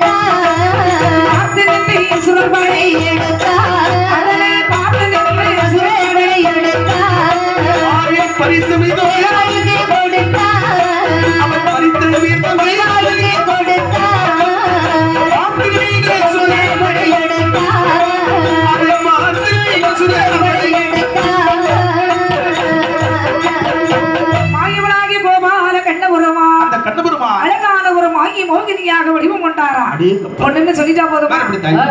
Bye. சொல்லிட்டா போதுமா?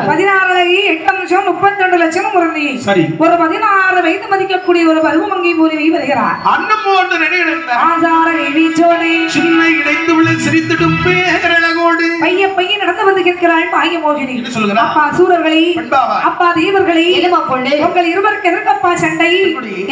பதினாறு அழகி எட்டு நிமிஷம் முப்பத்தி ரெண்டு லட்சம் முரளி சரி. ஒரு பதினாறு வயது மதிக்கக்கூடிய ஒரு பருவமங்கை பூரிவி வருகிறார். அன்னம் போன்ற நினைவிழந்த ஆசார வீச்சோனே சின்ன இடைத்து விழ சிரித்திடும் பேரழகோடு பைய பைய நடந்து வந்து கேட்கிறாள் மாய மோகினி? அப்பா சூரர்களை? அப்பா தேவர்களை உங்கள் இருவருக்கு எதற்கப்பா சண்டை?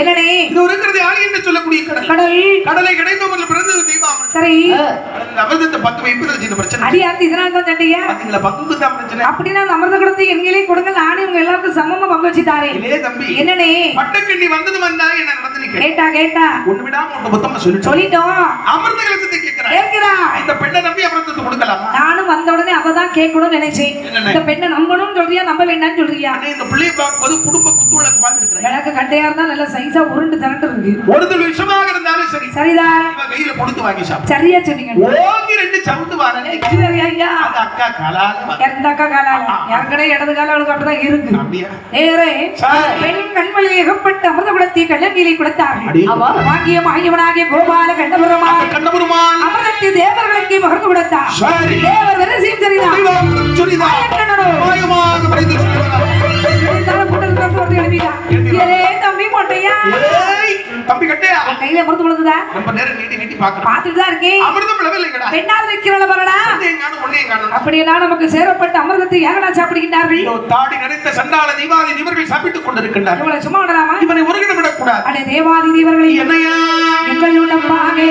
என்னனே? இது இருக்கிறது என்று சொல்லக்கூடிய கடல். கடல். கடலை கிடைத்தவர்கள் பிறந்தது தீபாவளி. சரி. கடல் அமிர்தத்தை பத்து வைப்பதில் சின்ன பிரச்சனை. அடியாத்து இதனால தான் சண்டையா பாத்தீங்களா பங்குக்கு தான் பிரச்சனை. அப்படின்னா அந்த அமிர்த கொடுத்து எங்களே கொடுங்க நானே உங்க எல்லாருக்கும் சமமா பங்கு இதே தம்பி என்னனே பட்டக்கண்ணி வந்தது வந்தா என்ன கேட்டா கேட்டா. ஒண்ணு விடாம ஒண்ணு மொத்தமா சொல்லிட்டோம். சொல்லிட்டோம். அமிர்த கலசத்தை இந்த பெண்ணை நம்பி அமிர்தத்தை கொடுக்கலாமா? நானும் வந்த உடனே அவதான் கேட்கணும்னு நினைச்சேன்? இந்த பெண்ணை நம்பணும்னு சொல்றியா நம்ப வேண்டாம்னு சொல்றியா? இந்த பிள்ளையை பார்க்கும்போது குடும்ப குத்துவிளக்கு கட்டையா இருந்தா நல்ல சைஸா உருண்டு திரண்டு இருக்கு. ஒரு துளி விஷமாக இருந்தாலும் சரி. சரிதான் இவன் கையில கொடுத்து வாங்கி சாப்பிடு. சரியா சொன்னீங்க. ஓங்கி ரெண்டு சவுண்டு வாரனே ஐயா? அது அக்கா கலால எந்த அக்கா காலால? ஏற்கனவே இடது கால அவளுக்கு அப்படிதான் இருக்கு. நேரே. பெண் கண்மொழி ஏகப்பட்ட அமிர்த குலத்தை கள்ளநீரை கொடுத்தார்கள். அடே. வாங்கிய மாயவனாகிய கோபால கண்டபுரமா கண்ணபெருமான். அமிர்தத்தை தேவர்களுக்கு பகிர்ந்து கொடுத்தார். சரி. தேவர் வரிசையும் சரிதான். மாயக்கண்ணனோ. மாயமாக படைத்து வந்து எழுப்பிட்டான். ஏலே தம்பி மொட்டையா? ஏய், தம்பி கட்டையா? உன் கையில விழுந்துதா? ரொம்ப நேரம் நீட்டி நீட்டி பாக்குறேன் பார்த்துட்டு தான் இருக்கேன். அமிர்தம் விழவில்லைங்கடா பெண்ணாவது வைக்கிறவள அப்படின்னா நமக்கு சேரப்பட்ட அமிர்தத்தை யாரடா சாப்பிடுகின்றார்கள்? தாடி நரைத்த சண்டாள தீபாவளி இவர்கள் சாப்பிட்டுக் கொண்டிருக்கின்றார்கள். இவளை சும்மா விடலாமா? இவனை ஒருங்கிடம் விடக்கூடாது அடே தேவாதி தேவர்களை. என்னையா? பாகே.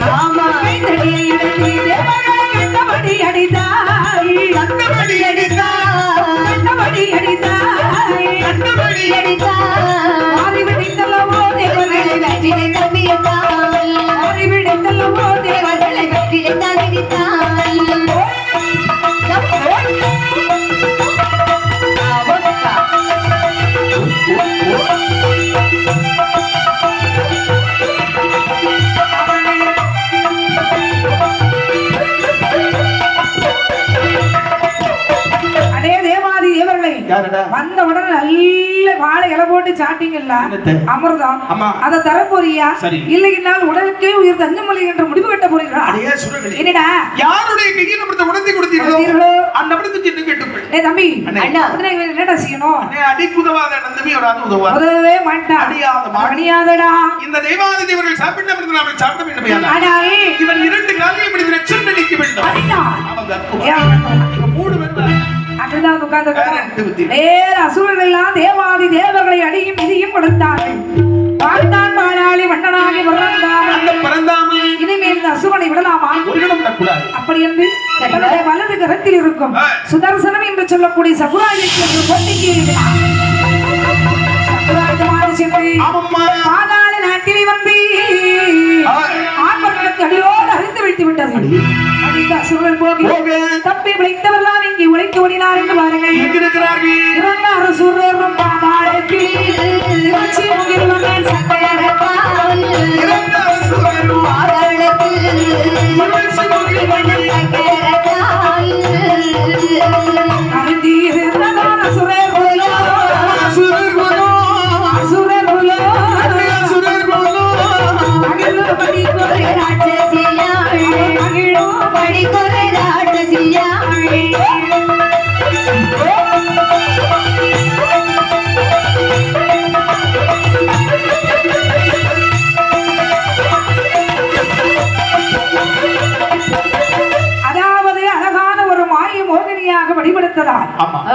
Come on. யாரடா? வந்த உடனே நல்ல வாழை இலை போட்டு சாட்டிங்கல்ல? அமிர்தம். அதை தர போறியா. இல்லையினால் உடலுக்கே உயிர் தஞ்சமொழி என்று முடிவு கட்ட போறீங்களா என்னடா? யாருடைய கையில் உடந்தை கொடுத்தீர்களோ? அந்த அமிர்தத்தை சின்ன கேட்டுக்கள். தம்பி இவன் என்னடா செய்யணும்? அடிக்கு உதவாத ஒரு அது உதவாது உதவவே மாட்டான். அடியாத மாடு. அடியாதடா. இந்த தெய்வாதி தேவர்கள் சாப்பிட்ட அமிர்தம் அவர்கள் சாப்பிட வேண்டும் இவன் இரண்டு காலையும் இப்படி நெச்சம் நடிக்க வேண்டும் அடிடா. அவங்க அப்படிதான் உட்கார்ந்து வேற அசுரர்கள் எல்லாம் தேவாதி தேவர்களை அடியும் இதையும் கொடுத்தார்கள். பார்த்தான் பாலாளி வண்ணனாகி பிறந்தான் இனிமேல் இந்த அசுரனை விடலாமா? அப்படி என்று வலது கரத்தில் இருக்கும். சுதர்சனம் என்று சொல்லக்கூடிய சகுராஜுக்கு என்று பொட்டிக்கு பாதாள நாட்டிலே வந்து அடியோடு அறிந்து வைத்து விட்டது தப்பி இங்கே உழைத்து ஓடினார் என்று பாருங்கள். இருக்கிறார்கள்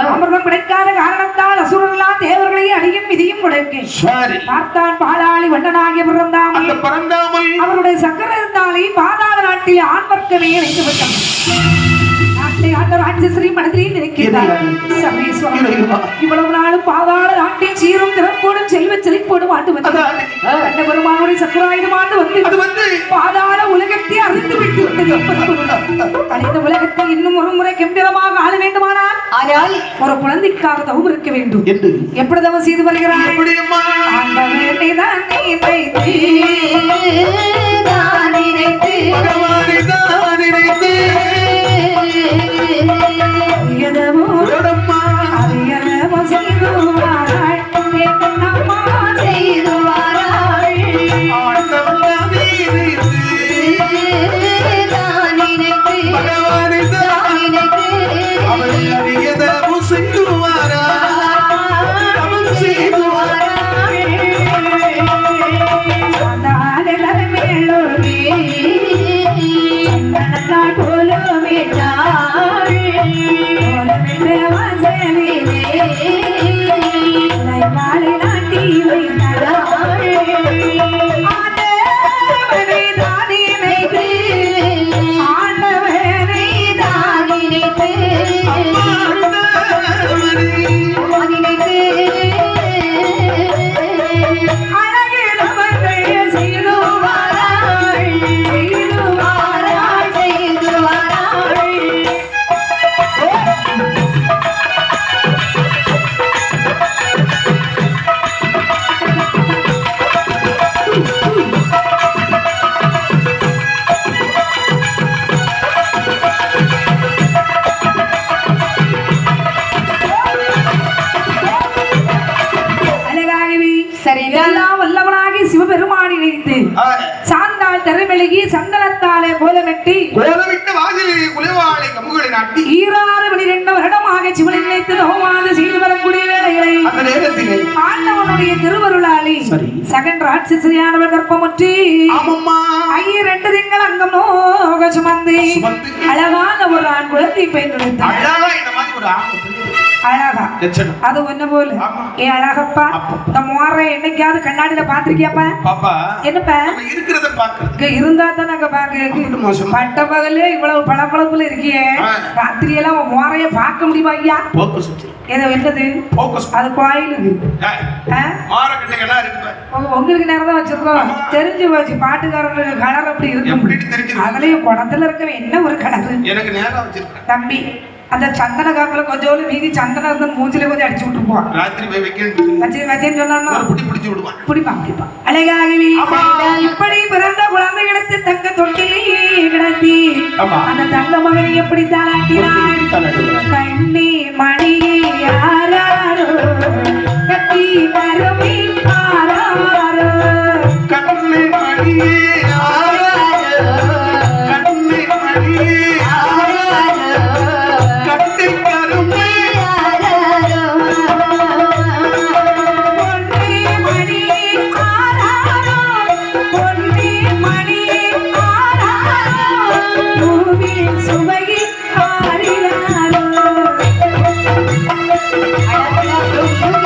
அமிர்தம் கிடைக்காத காரணத்தால் அசுரர்களாம் தேவர்களை அடியும் விதியும் கொடுக்க. சரி. பார்த்தான் பாலாளி வண்ணனாகிய அவருடைய சக்கர இருந்தாலே பாதாள நாட்டில் ஆண் வர்க்கமே வைத்து விட்டான் நாட்டை ஆண்ட ராட்சசரி மனதில் நினைக்கிறார். சர்வேஸ்வரன் இறைவா. இவ்வளவு நாளும் பாதாள நாட்டில் சீரும் திறப்போடும் செல்வ செழிப்போடும் ஆண்டு கண்ட பெருமானுடைய சக்கராயுதம் ஆண்டு வந்து அது வந்து பாதாள உலகத்தை அறிந்து விட்டு விட்டது அனைத்து உலகத்தை இன்னும் ஒரு முறை கம்பீரமாக ஆள வேண்டுமானால் ஆனால் ஒரு குழந்தைக்காக தவம் இருக்க வேண்டும். என்று. எப்படி தவம் செய்து வருகிறார் எப்படியம்மா இணைத்து சாந்தாள் திறமெழுகி சந்தனத்தாலே கோலமிட்டு கோலமிட்ட வாசலிலே குலைவாளை கமுகளை நாட்டி ஈராறு பனிரெண்டு வருடமாக சிவனை நினைத்து நோவாது செய்து வரக்கூடிய வேலைகளை அந்த நேரத்திலே ஆண்டவனுடைய திருவருளாலே. சகன் ராட்சசியானவர் கற்பமுற்றி ஆமம்மா ஐய ரெண்டு திங்கள் அங்கம் நோக சுமந்து. அழகான ஒரு ஆண் குழந்தை பெற்றெடுத்தார் அழகா இந்த மாதிரி ஒரு ஆம்பளை பிள்ளை. அழகா. அது ஒண்ணு போல. ஏ அழகப்பா. இந்த மோர என்னைக்காவது கண்ணாடியில பாத்திருக்கியாப்பா பாப்பா. என்னப்பா? நம்ம இருக்கிறத இங்க இருந்தா தான் நாங்க? பாக்க? பட்ட பகலே இவ்வளவு பளபளப்புல இருக்கியே. ராத்திரி எல்லாம் மோரைய பார்க்க முடியுமா ஐயா? ஏதோ என்னது அது கோயிலுக்கு இருக்கு உங்களுக்கு நேரம் தான் வச்சிருக்கோம். தெரிஞ்சு போச்சு பாட்டுக்காரங்களுக்கு கலர் அப்படி தெரிஞ்சிருக்கு அதுலயும் குடத்துல இருக்கவன் என்ன ஒரு கலர்? எனக்கு நேரம் தம்பி அந்த சந்தன காப்புல கொஞ்சோண்டு மீதி சந்தனம் இருந்து மூஞ்சில கொஞ்சம் அடிச்சு விட்டுருப்போம். ராத்திரி போய் வைக்கணும் வச்சு வச்சேன்னு சொன்னா புடி பிடிச்சு விடுவான். பிடிப்பான் பிடிப்பான். அழகாகவே. இப்படி பிறந்த குழந்தை கிடத்து தங்க தொட்டிலே கிடத்தி. அந்த தங்க மகனை எப்படி தாளாட்டினாள் கண்ணி மணியே